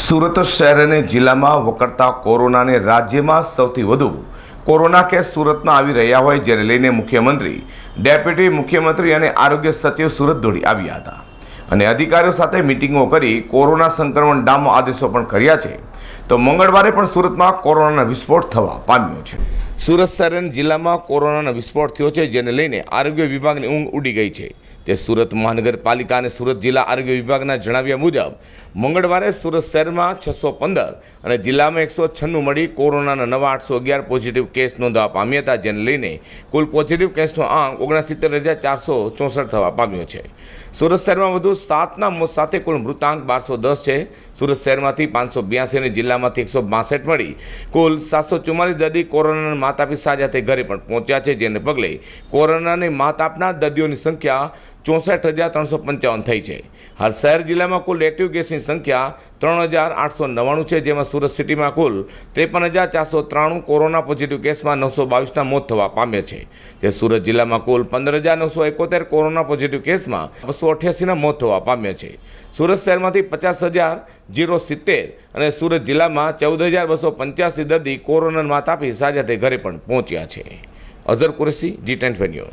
સુરત શહેર અને જિલ્લામાં વકરતા કોરોનાને રાજ્યમાં સૌથી વધુ કોરોના કેસ સુરતમાં આવી રહ્યા હોય જેને લઈને મુખ્યમંત્રી, ડેપ્યુટી મુખ્યમંત્રી અને આરોગ્ય સચિવ સુરત દોડી આવ્યા હતા. અને અધિકારીઓ સાથે મિટિંગો કરી કોરોના સંક્રમણ ડામો આદેશો પણ કર્યા છે. તો મંગળવારે પણ સુરતમાં કોરોનાનો વિસ્ફોટ થવા પામ્યો છે. સુરત અને જિલ્લામાં કોરોનાનો વિસ્ફોટ થયો છે, જેને લઈને આરોગ્ય વિભાગની ઊંઘ ઉડી ગઈ છે. તે સુરત મહાનગરપાલિકા અને સુરત જિલ્લા આરોગ્ય વિભાગના જણાવ્યા મુજબ, મંગળવારે સુરત શહેરમાં છસો પંદર અને જિલ્લામાં એકસો છન્નું મળી કોરોનાના નવા આઠસો અગિયાર પોઝિટિવ કેસ નોંધવા પામ્યા હતા, જેને લઈને કુલ પોઝિટિવ કેસનો આંક ઓગણસિત્તેર હજાર ચારસો ચોસઠ થવા પામ્યો છે. સુરત શહેરમાં વધુ સાતના મોત સાથે કુલ મૃતાંક બારસો દસ છે. સુરત શહેરમાંથી પાંચસો બ્યાસી અને જિલ્લામાંથી એકસો બાસઠ મળી કુલ સાતસો ચુમ્માલીસ દર્દી કોરોનાના માત આપી સાજા થઈ ઘરે પણ પહોંચ્યા છે, જેને પગલે કોરોનાની માત આપનાર દર્દીઓની સંખ્યા ચોસઠ હજાર ત્રણસો પંચાવન થઈ છે. હાલ શહેર જિલ્લામાં કુલ એક્ટિવ કેસની સંખ્યા ત્રણ હજાર આઠસો નવ્વાણું છે, જેમાં સુરત સિટીમાં કુલ ત્રેપન હજાર ચારસો ત્રાણું કોરોના પોઝિટિવ કેસમાં નવસો બાવીસના મોત થવા પામ્યા છે. જે સુરત જિલ્લામાં કુલ પંદર હજાર નવસો એકોતેર કોરોના પોઝિટિવ કેસમાં બસો અઠ્યાસીના મોત થવા પામ્યા છે. સુરત શહેરમાંથી પચાસ હજાર જીરો સિત્તેર અને સુરત જિલ્લામાં ચૌદ હજાર બસો પંચ્યાસી દર્દી કોરોના માત આપી સાજા થઈ ઘરે પણ પહોંચ્યા છે. Azhar Qureshi, G tent news.